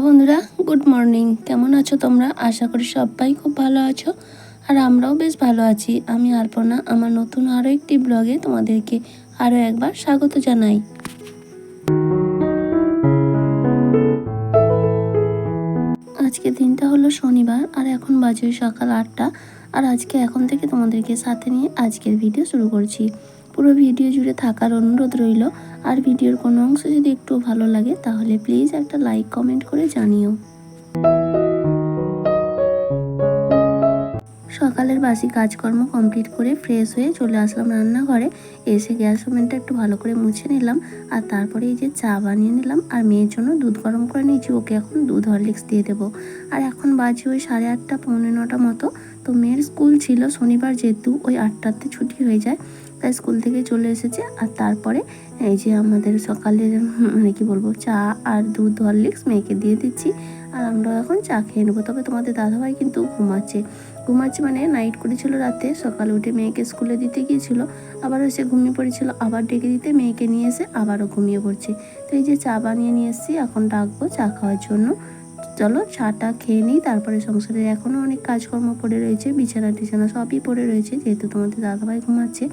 বন্ধুরা, good morning. কেমন আছো তোমরা? আশা করি সবাই খুব ভালো আছো আর আমরাও বেশ ভালো আছি। আমি আলপনা, আমার নতুন আরও একটি ব্লগে তোমাদেরকে আরও একবার স্বাগত জানাই। আজকে দিনটা হলো শনিবার আর এখন বাজে সকাল আটটা। আর আজকে এখন থেকে তোমাদেরকে সাথে নিয়ে আজকের ভিডিও শুরু করছি। পুরো ভিডিও জুড়ে থাকার অনুরোধ রইল। আর ভিডিওর কোনো অংশ যদি একটু ভালো লাগে, তাহলে প্লিজ একটা লাইক কমেন্ট করে জানিও। সকালের বাসি কাজকর্ম কমপ্লিট করে ফ্রেশ হয়ে চলে আসলাম রান্নাঘরে। এসে গ্যাস ওভেনটা একটু ভালো করে মুছে নিলাম। আর তারপরে এই যে চা বানিয়ে নিলাম। আর মেয়ের জন্য দুধ গরম করে নিয়েছি, ওকে এখন দুধ হরলিক্স দিয়ে দেবো। আর এখন বাজে ওই সাড়ে আটটা, পৌনে নটা মতো। তো মেয়ের স্কুল ছিল শনিবার, যেহেতু ওই আটটাতে ছুটি হয়ে যায়। তাই স্কুল থেকে চলে এসেছে। আর তারপরে এই যে আমাদের সকালের মানে কি বলব, চা আর দুধ হরলিক্স মেয়েকে দিয়ে দিচ্ছি। আর আমরা এখন চা খেয়ে নেব। তবে তোমাদের দাদাভাই কিন্তু ঘুমাচ্ছে। ঘুমাচ্ছে মানে নাইট করেছিল রাতে। সকালে উঠে মেয়েকে স্কুলে দিতে গিয়েছিল। আবার এসে ঘুমিয়ে পড়েছিল। আবার ডেকে দিতে মেয়েকে নিয়ে এসে আবারও ঘুমিয়ে পড়ছে। তো এই যে চা বানিয়ে নিয়ে এসেছি। এখন ডাকবো চা খাওয়ার জন্য। চলো চাটা খেয়ে নিই। তারপরে সংসারের এখনও অনেক কাজকর্ম পড়ে রয়েছে। বিছানা টিছানা সবই পড়ে রয়েছে। যেহেতু তোমাদের দাদাভাই ঘুমাচ্ছে।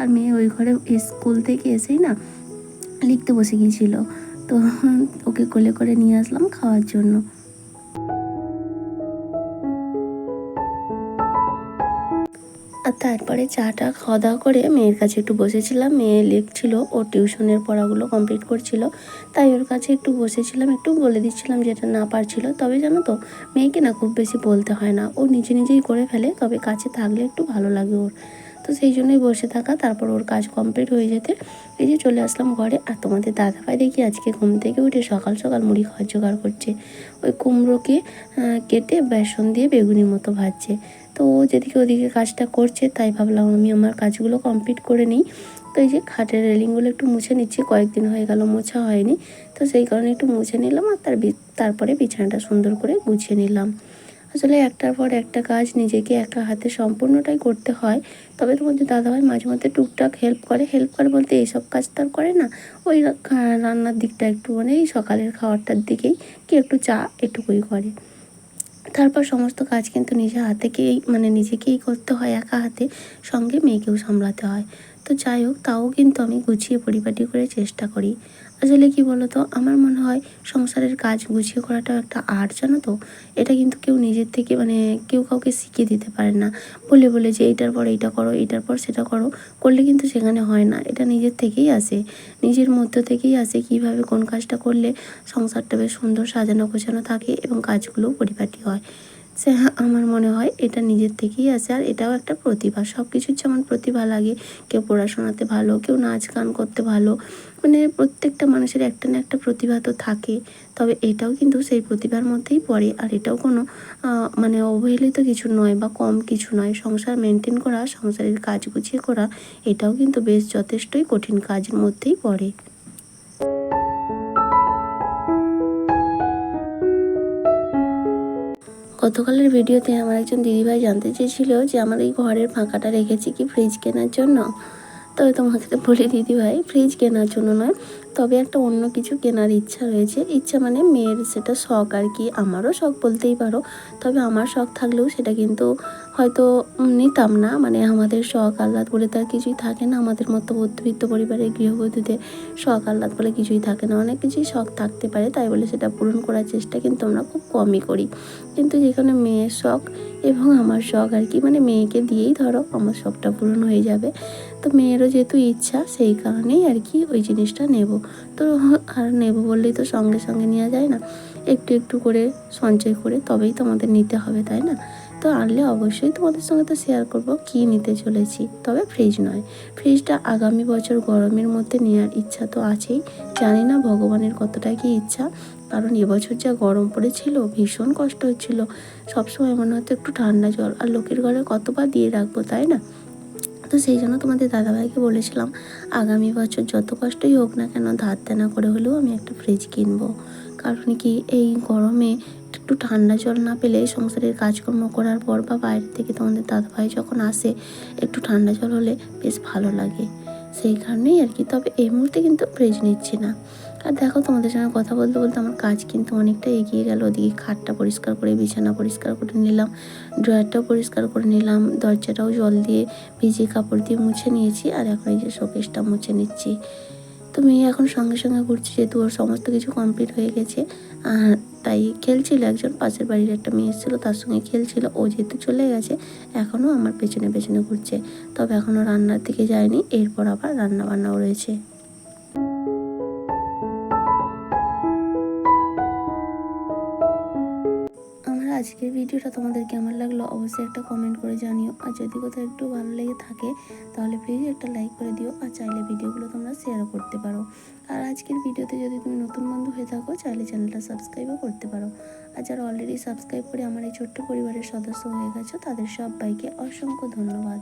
আর মেয়ে ওই ঘরে স্কুল থেকে এসেই না লিখতে বসে গিয়েছিল। তো ওকে কোলে করে নিয়ে আসলাম খাওয়ার জন্য। আর তারপরে চাটা খাওয়া দাওয়া করে মেয়ের কাছে একটু বসেছিলাম। মেয়ে লিখছিল, ও টিউশনের পড়াগুলো কমপ্লিট করছিল। তাই ওর কাছে একটু বসেছিলাম, একটু বলে দিচ্ছিলাম যেটা না পারছিল। তবে জানো তো, মেয়েকে না খুব বেশি বলতে হয় না। ও নিজে নিজেই করে ফেলে, তবে কাছে থাকলে একটু ভালো লাগে ওর। তো সেই জন্যই বসে থাকা, তারপর ওর কাজ কমপ্লিট হয়ে যেতে এই যে চলে আসলাম ঘরে। আর তোমাদের দাদাভাই দেখি আজকে ঘুম থেকে উঠে সকাল সকাল মুড়ি খাওয়ার জোগাড় করছে। ওই কুমড়োকে কেটে বেসন দিয়ে বেগুনির মতো ভাজছে। তো ও যেদিকে ওদিকে কাজটা করছে, তাই ভাবলাম আমি আমার কাজগুলো কমপ্লিট করে নিই। তো এই যে খাটের রেলিংগুলো একটু মুছে নিচ্ছি, কয়েকদিন হয়ে গেল মোছা হয়নি। তো সেই কারণে একটু মুছে নিলাম আর তার তারপরে বিছানাটা সুন্দর করে গুছিয়ে নিলাম। আসলে একটার পর একটা কাজ নিজেকে একা হাতে সম্পূর্ণটাই করতে হয়। তবে তোমাদের দাদাভাই মাঝে মধ্যে টুকটাক হেল্প করে হেল্প করে বলতে এইসব কাজ তো আর করে না। ওই রান্নার দিকটা একটু মানে এই সকালের খাওয়ারটার দিকেই কি একটু চা এটুকুই করে। তারপর সমস্ত কাজ কিন্তু নিজে হাতেকেই মানে নিজেকেই করতে হয় একা হাতে, সঙ্গে মেয়েকেও সামলাতে হয়। তো যাই হোক, তাও কিন্তু আমি গুছিয়ে পরিপাটি করে চেষ্টা করি। আসলে কি বলতো? আমার মনে হয় সংসারের কাজ গুছিয়ে করাটাও একটা আর্ট জানো তো? এটা কিন্তু কেউ নিজের থেকে মানে কেউ কাউকে শিখিয়ে দিতে পারে না। বলে বলে যে এইটার পর এইটা করো, এইটার পর সেটা করো, করলে কিন্তু সেখানে হয় না। এটা নিজের থেকেই আসে। নিজের মধ্য থেকেই আসে কীভাবে কোন কাজটা করলে সংসারটা বেশ সুন্দর সাজানো গোছানো থাকে এবং কাজগুলোও পরিপাটি হয়। সে আমার মনে হয় এটা নিজের থেকেই আসে আর এটাও একটা প্রতিভা। সব কিছুর যেমন প্রতিভা লাগে। কেউ পড়াশোনাতে ভালো, কেউ নাচ গান করতে ভালো। মানে প্রত্যেকটা মানুষের একটা না একটা প্রতিভা তো থাকে। তবে এটাও কিন্তু সেই প্রতিভার মধ্যেই পড়ে। আর এটাও কোনো মানে অবহেলিত কিছু নয় বা কম কিছু নয়। সংসার মেনটেন করা, সংসারের কাজ গুছিয়ে করা, এটাও কিন্তু বেশ যথেষ্টই কঠিন কাজের মধ্যেই পড়ে। গতকালের ভিডিওতে আমার একজন দিদিভাই জানতে চেয়েছিল যে আমার এই ঘরের ফাঁকাটা রেখেছি কি ফ্রিজ কেনার জন্য? তবে তোমাকে বলি দিদিভাই ফ্রিজ কেনার জন্য নয়, তবে একটা অন্য কিছু কেনার ইচ্ছা রয়েছে। ইচ্ছা মানে মেয়ের সেটা শখ আর কি, আমারও শখ বলতেই পারো। তবে আমার শখ থাকলেও সেটা কিন্তু হয়তো নিতাম না। মানে আমাদের শখ আহ্লাদ বলে তার কিছুই থাকে না। আমাদের মতো মধ্যবিত্ত পরিবারের গৃহবধূদের শখ আহ্লাদ বলে কিছুই থাকে না। অনেক কিছুই শখ থাকতে পারে, তাই বলে সেটা পূরণ করার চেষ্টা কিন্তু আমরা খুব কমই করি। কিন্তু যেখানে মেয়ের শখ এবং আমার শখ আর কি মানে মেয়েকে দিয়েই ধরো, আমার শখটা পূরণ হয়ে যাবে। তো মেয়েরও যেহেতু ইচ্ছা, সেই কারণেই আর কি ওই জিনিসটা নেব। তো আর নেব বললেই তো সঙ্গে সঙ্গে নেওয়া যায় না। একটু একটু করে সঞ্চয় করে তবেই তো আমাদের নিতে হবে, তাই না? তো আনলে অবশ্যই তোমাদের সঙ্গে তো শেয়ার করব কী নিতে চলেছি। তবে ফ্রিজ নয়। ফ্রিজটা আগামী বছর গরমের মধ্যে নেওয়ার ইচ্ছা তো আছেই। জানি না ভগবানের কতটা কি ইচ্ছা। কারণ এবছর যা গরম পড়েছিল, ভীষণ কষ্ট হচ্ছিল। সবসময় মনে হতো একটু ঠান্ডা জল। আর লোকের ঘরে কতবার দিয়ে রাখব, তাই না? তো সেই জন্য তোমাদের দাদাভাইকে বলেছিলাম, আগামী বছর যত কষ্টই হোক না কেন ধার দেনা করে হলেও আমি একটা ফ্রিজ কিনবো। কারণ কি এই গরমে একটু ঠান্ডা জল না পেলে সংসারের কাজকর্ম করার পর বা বাইরে থেকে তোমাদের দাদাভাই যখন আসে, একটু ঠান্ডা জল হলে বেশ ভালো লাগে। সেই কারণেই আর কি, তবে এই মুহূর্তে কিন্তু ফ্রিজ নিচ্ছি না। আর দেখো তোমাদের সঙ্গে কথা বলতে বলতে আমার কাজ কিন্তু অনেকটা এগিয়ে গেল। ওদিকে খাটটা পরিষ্কার করে, বিছানা পরিষ্কার করে নিলাম, ড্রয়ারটাও পরিষ্কার করে নিলাম, দরজাটাও জল দিয়ে ভিজে কাপড় দিয়ে মুছে নিয়েছি আর এখন এই যে শোকেসটা মুছে নিচ্ছি। তো মেয়ে এখন সঙ্গে সঙ্গে ঘুরছে যেহেতু ওর সমস্ত কিছু কমপ্লিট হয়ে গেছে। আর তাই খেলছিল, একজন পাশের বাড়ির একটা মেয়ে এসেছিল, তার সঙ্গে খেলছিল, ও যেহেতু চলে গেছে এখনও আমার পেছনে পেছনে ঘুরছে। তবে এখনও রান্নার দিকে যায়নি, এরপর আবার রান্না বান্নাও রয়েছে। আজকের ভিডিওটা তোমাদের কেমন লাগল অবশ্যই একটা কমেন্ট করে জানিও। আর যদি কোথাও একটু ভালো লেগে থাকে, তাহলে প্লিজ একটা লাইক করে দিও আর চাইলে ভিডিওগুলো তোমরা শেয়ারও করতে পারো। আর আজকের ভিডিওতে যদি তুমি নতুন বন্ধু হয়ে থাকো, চাইলে চ্যানেলটা সাবস্ক্রাইবও করতে পারো। আর যারা অলরেডি সাবস্ক্রাইব করে আমার এই ছোট্ট পরিবারের সদস্য হয়ে গেছো, তাদের সবাইকে অসংখ্য ধন্যবাদ।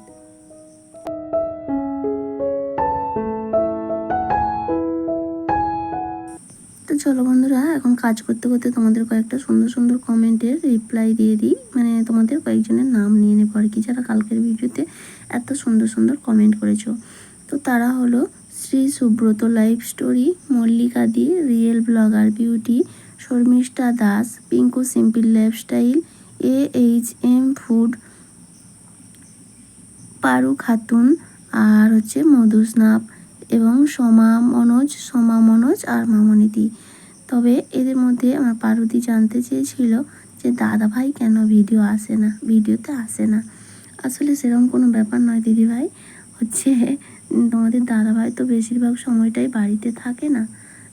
চলো বন্ধুরা, এখন কাজ করতে করতে তোমাদের কয়েকটা সুন্দর সুন্দর কমেন্টের রিপ্লাই দিয়ে দিই। মানে তোমাদের কয়েকজনের নাম নিয়ে নেব আর কি, যারা কালকের ভিডিওতে এত সুন্দর সুন্দর কমেন্ট করেছ। তো তারা হলো Shri Subrata life story Mallika the real blogger beauty Sharmistha Das, Pinku simple lifestyle A H M food Paru Khatun আর হচ্ছে মধুস্নাপ এবং সোমা মনোজ সোমা মনোজ আর মামনিদি তবে এদের মধ্যে আমার পার্বতী জানতে চেয়েছিল যে দাদা ভাই কেন ভিডিও আসে না, ভিডিওতে আসে না। আসলে সেরকম কোনো ব্যাপার নয় দিদি ভাই হচ্ছে তোমাদের দাদা ভাই তো বেশিরভাগ সময়টাই বাড়িতে থাকে না।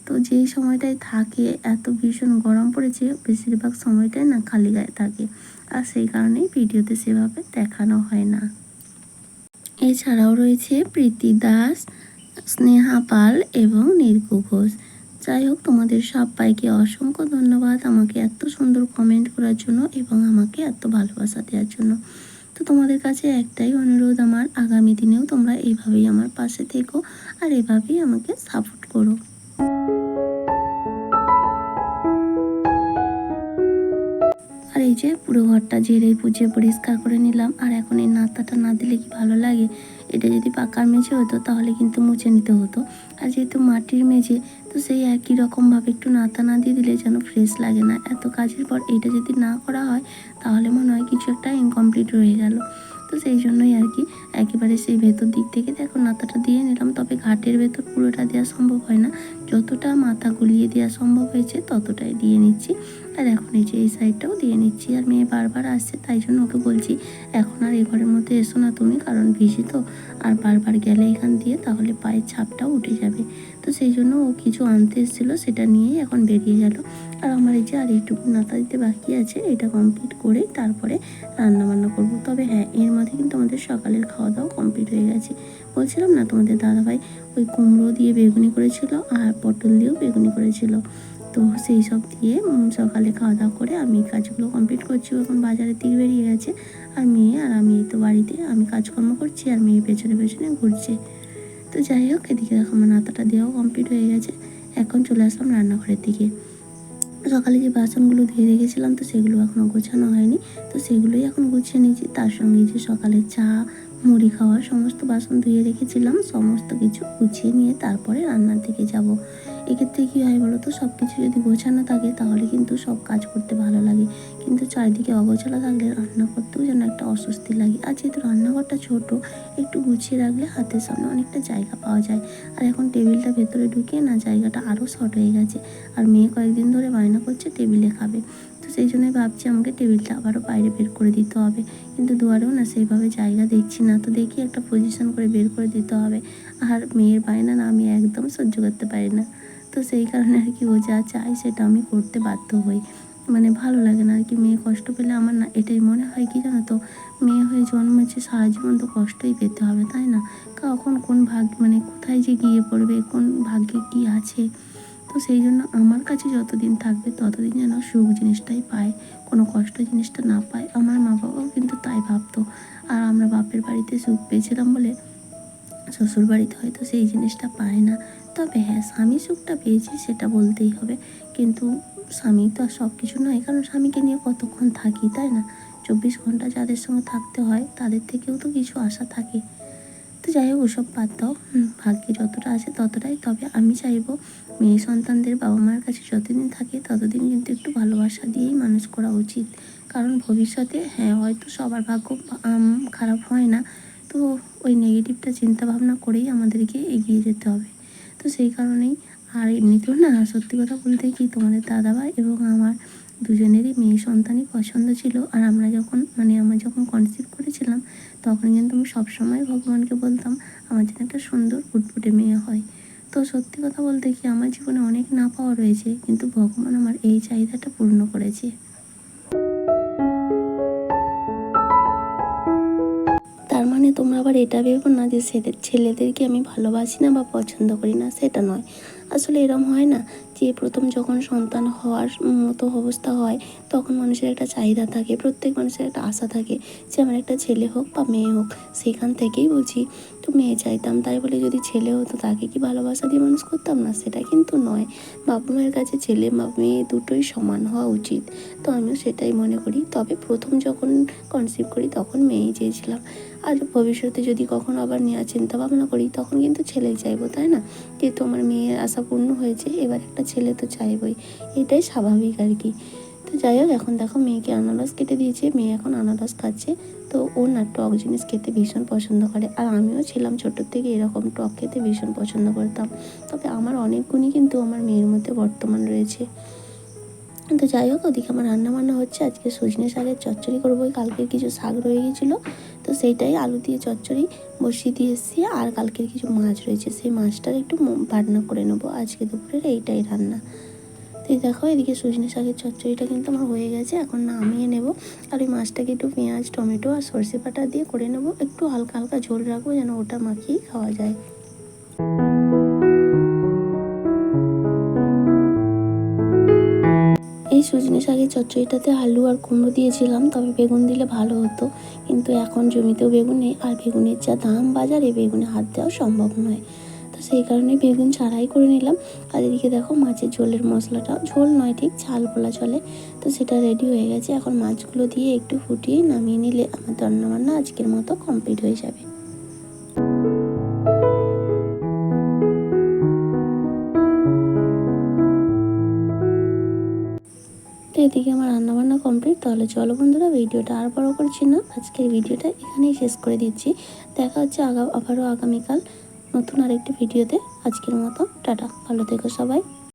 তো যেই সময়টাই থাকে, এত ভীষণ গরম পড়েছে, বেশিরভাগ সময়টাই না খালি গায়ে থাকে। আর সেই কারণেই ভিডিওতে সেভাবে দেখানো হয় না। এছাড়াও রয়েছে প্রীতি দাস, স্নেহা পাল এবং নির্কু ঘোষ যাই হোক তোমাদের সবাইকে অসংখ্য ধন্যবাদ আমাকে এত সুন্দর কমেন্ট করার জন্য এবং আমাকে এত ভালোবাসা দেওয়ার জন্য। তো তোমাদের কাছে একটাই অনুরোধ আমার, আগামী দিনেও তোমরা এইভাবেই আমার পাশে থেকো আর এভাবেই আমাকে সাপোর্ট করো। আর এই যে পুরো ঘরটা ঝেড়ে পুজে পরিষ্কার করে নিলাম। আর এখন এই নাতাটা না দিলে কি ভালো লাগে? এটা যদি পাকার মেঝে হতো, তাহলে কিন্তু মুছে নিতে হতো। আর যেহেতু মাটির মেঝে, তো সেই একই রকমভাবে একটু নাতা না দিয়ে দিলে যেন ফ্রেশ লাগে না। এত কাজের পর এটা যদি না করা হয়, তাহলে মনে হয় কিছু একটা ইনকমপ্লিট রয়ে গেল। তো সেই জন্যই আর কি, একেবারে সেই ভেতর দিক থেকে দেখো নাতাটা দিয়ে নিলাম, তবে ঘাটের ভেতর পুরোটা দেওয়া সম্ভব হয় না। যতটা মাথা গুলিয়ে দেওয়া সম্ভব হয়েছে, ততটাই দিয়ে নিচ্ছি। আর এখন এই যে এই সাইডটাও দিয়ে নিচ্ছি। আর মেয়ে বারবার আসছে, তাই জন্য ওকে বলছি, এখন আর এই ঘরের মধ্যে এসো না তুমি, কারণ ভিজে তো। আর বারবার গেলে এখান দিয়ে, তাহলে পায়ের ছাপটাও উঠে যাবে। তো সেই জন্য ও কিছু আনতে এসেছিল, সেটা নিয়েই এখন বেরিয়ে গেল। আর আমার এই যে আর এইটুকু নাতা দিতে বাকি আছে, এটা কমপ্লিট করে তারপরে রান্না বান্না করব। তবে হ্যাঁ এর মধ্যে কিন্তু আমাদের সকালের খাওয়া দাওয়া কমপ্লিট হয়ে গেছে। বলছিলাম না তোমাদের দাদাভাই, ওই কুমড়ো দিয়ে বেগুনি করেছিল, আর পটল দিয়েও বেগুনি করেছিল। তো সেই সব দিয়ে সকালে খাওয়া দাওয়া করে আমি কাজগুলো কমপ্লিট করছি। এখন বাজারের দিকে বেরিয়ে গেছে। আর মেয়ে আর আমি তো বাড়িতে, আমি কাজকর্ম করছি আর মেয়ে পেছনে পেছনে ঘুরছে। তো যাই হোক, এদিকে দেখো আমার নাতাটা দেওয়াও কমপ্লিট হয়ে গেছে। এখন চলে আসলাম রান্নাঘরের দিকে। সকালে যে বাসনগুলো ধুয়ে রেখেছিলাম, তো সেগুলো এখনও গোছানো হয়নি। তো সেগুলোই এখন গুছিয়ে নিয়েছি। তার সঙ্গে যে সকালে চা, মুড়ি খাওয়া, সমস্ত বাসন ধুয়ে রেখেছিলাম। সমস্ত কিছু গুছিয়ে নিয়ে তারপরে রান্নার দিকে যাব। এক্ষেত্রে কী হয় বলো তো সব কিছু যদি গোছানো থাকে তাহলে কিন্তু সব কাজ করতে ভালো লাগে। কিন্তু চারিদিকে অগোছালো থাকলে রান্না করতেও যেন একটা অস্বস্তি লাগে। আর যেহেতু রান্নাঘরটা ছোট, একটু গুছিয়ে রাখলে হাতের সামনে অনেকটা জায়গা পাওয়া যায়। আর এখন টেবিলটা ভেতরে ঢুকিয়ে না, জায়গাটা আরও শর্ট হয়ে গেছে। আর মেয়ে কয়েকদিন ধরে বায়না করছে টেবিলে খাবে। তো সেই জন্যই ভাবছি আমাকে টেবিলটা আবারও বাইরে বের করে দিতে হবে। কিন্তু দুয়ারেও না সেইভাবে জায়গা দেখছি না। তো দেখি একটা পজিশন করে বের করে দিতে হবে। আর মেয়ের বায়না না আমি একদম সহ্য করতে পারি না। তো সেই কারণে আর কি ও যা চায় সেটা আমি করতে বাধ্য হই। মানে ভালো লাগে না আর কি মেয়ে কষ্ট পেলে আমার না এটাই মনে হয় কি জানো তো? মেয়ে হয়ে জন্মেছে সারা জীবন তো কষ্টই পেতে হবে, তাই না? কখন কোন ভাগ মানে কোথায় যে গিয়ে পড়বে, কোন ভাগ্যে কি আছে? তো সেই জন্য আমার কাছে যতদিন থাকবে ততদিন যেন সুখ জিনিসটাই পায়, কোনো কষ্ট জিনিসটা না পায়। আমার মা বাবাও কিন্তু তাই ভাবতো। আর আমরা বাপের বাড়িতে সুখ পেয়েছিলাম বলে শ্বশুর বাড়িতে হয়তো সেই জিনিসটা পায় না। তবে হ্যাঁ স্বামী সুখটা পেয়েছি, সেটা বলতেই হবে। কিন্তু স্বামী তো আর সব কিছু নয়, কারণ স্বামীকে নিয়ে কতক্ষণ থাকি, তাই না? চব্বিশ ঘণ্টা যাদের সঙ্গে থাকতে হয়, তাদের থেকেও তো কিছু আশা থাকে। তো যাই হোক, ওসব বাদ দাও। ভাগ্যে যতটা আছে ততটাই। তবে আমি চাইব মেয়ে সন্তানদের বাবা মার কাছে যতদিন থাকে ততদিন কিন্তু একটু ভালোবাসা দিয়েই মানুষ করা উচিত। কারণ ভবিষ্যতে হ্যাঁ হয়তো সবার ভাগ্য খারাপ হয় না। তো ওই নেগেটিভটা চিন্তা ভাবনা করেই আমাদেরকে এগিয়ে যেতে হবে। তো সেই কারণেই। আর এমনিতেও না, সত্যি কথা বলতে কি তোমাদের দাদাভাই এবং আমার দুজনেরই মেয়ে সন্তানই পছন্দ ছিল। আর আমরা যখন মানে আমরা যখন কনসিভ করেছিলাম, তখন কিন্তু আমি সবসময় ভগবানকে বলতাম, আমার যেন একটা সুন্দর ফুটফুটে মেয়ে হয়। তো সত্যি কথা বলতে কি, আমার জীবনে অনেক না পাওয়া রয়েছে, কিন্তু ভগবান আমার এই চাহিদাটা পূর্ণ করেছে। তোমরা আবার এটা ভেবো না যে ছেলে- ছেলেদেরকে আমি ভালোবাসি না বা পছন্দ করি না, সেটা নয়। আসলে এরম হয় না যে প্রথম যখন সন্তান হওয়ার মতো অবস্থা হয়, তখন মানুষের একটা চাহিদা থাকে, প্রত্যেক মানুষের একটা আশা থাকে যে আমার একটা ছেলে হোক বা মেয়ে হোক, সেখান থেকেই বুঝি তো মেয়ে চাইতাম। তাই বলে যদি ছেলে হতো তাকে কি ভালোবাসা দিয়ে মানুষ করতাম? না, সেটা কিন্তু নয়। বাবা মায়ের কাছে ছেলে বা মেয়ে দুটোই সমান হওয়া উচিত। তো আমিও সেটাই মনে করি। তবে প্রথম যখন কনসিভ করি, তখন মেয়েই চেয়েছিলাম। আর ভবিষ্যতে যদি কখনো আবার নেওয়ার চিন্তা ভাবনা করি, তখন কিন্তু ছেলেই চাইব, তাই না? যেহেতু আমার মেয়ের আশা পূর্ণ হয়েছে, এবার একটা ছেলে তো চাইবই, এটাই স্বাভাবিক আর কি। তো যাই হোক, এখন দেখো মেয়েকে আনারস কেটে দিয়েছে, মেয়ে এখন আনারস খাচ্ছে। তো ও না টক জিনিস খেতে ভীষণ পছন্দ করে, আর আমিও ছিলাম ছোটোর থেকে এরকম টক খেতে ভীষণ পছন্দ করতাম। তবে আমার অনেক গুণই কিন্তু আমার মেয়ের মধ্যে বর্তমান রয়েছে। তো যাই হোক, ওদিকে আমার রান্না বান্না হচ্ছে, আজকে সজনে শাকের চচ্চড়ি করব ওই কালকের কিছু শাক রয়ে গেছিল তো সেইটাই আলু দিয়ে চচ্চড়ি বসিয়ে দিয়ে এসেছি, আর কালকের কিছু মাছ রয়েছে। সেই মাছটার একটু ভাটনা করে নেব। আজকে দুপুরের এইটাই রান্না। তো দেখো, এদিকে সজনে শাকের চচ্চড়িটা কিন্তু আমার হয়ে গেছে, এখন নামিয়ে নেব। আর ওই মাছটাকে একটু পেঁয়াজ, টমেটো আর সর্ষে পাটা দিয়ে করে নেব। একটু হালকা হালকা ঝোল রাখব, যেন ওটা মাখিয়েই খাওয়া যায়। সজনে শাকের চচ্চড়িটাতে আলু আর কুমড়ো দিয়েছিলাম, তবে বেগুন দিলে ভালো হতো। কিন্তু এখন জমিতেও বেগুন নেই, আর বেগুনের যা দাম বাজারে বেগুনে হাত দেওয়া সম্ভব নয়। তো সেই কারণে বেগুন ছাড়াই করে নিলাম। আর এদিকে দেখো মাছের ঝোলের মশলাটা, ঝোল নয় ঠিক, ঝাল বলা চলে। তো সেটা রেডি হয়ে গেছে। এখন মাছগুলো দিয়ে একটু ফুটিয়ে নামিয়ে নিলে আমার রান্নাবান্না আজকের মতো কমপ্লিট হয়ে যাবে। এদিকে আমার রান্নাবান্না কমপ্লিট তাহলে চলো বন্ধুরা ভিডিওটা আর বড় করছি না আজকের ভিডিওটা এখানেই শেষ করে দিচ্ছি। দেখা হচ্ছে আগা, আবারও আগামীকাল নতুন আরেকটি ভিডিওতে। আজকের মতো, টাটা। ভালো থেকো সবাই।